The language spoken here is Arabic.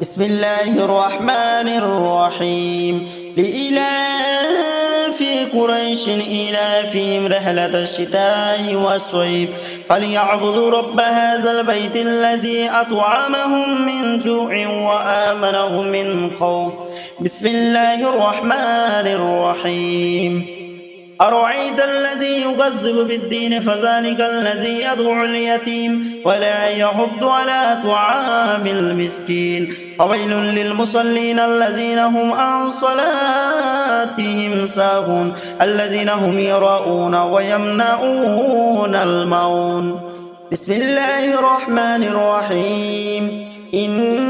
بسم الله الرحمن الرحيم. لإلاف قريش إلافهم رحلة الشتاء والصيف. فليعبدوا رب هذا البيت الذي أطعمهم من جوع وآمنهم من خوف. بسم الله الرحمن الرحيم. الذي يكذب بالدين فذلك الذي يدعو اليتيم. ولا يحض على طعام المسكين. فويل للمصلين الذين هم عن صلاتهم ساهون. الذين هم يراءون ويمنعون المون بسم الله الرحمن الرحيم. أعطيناك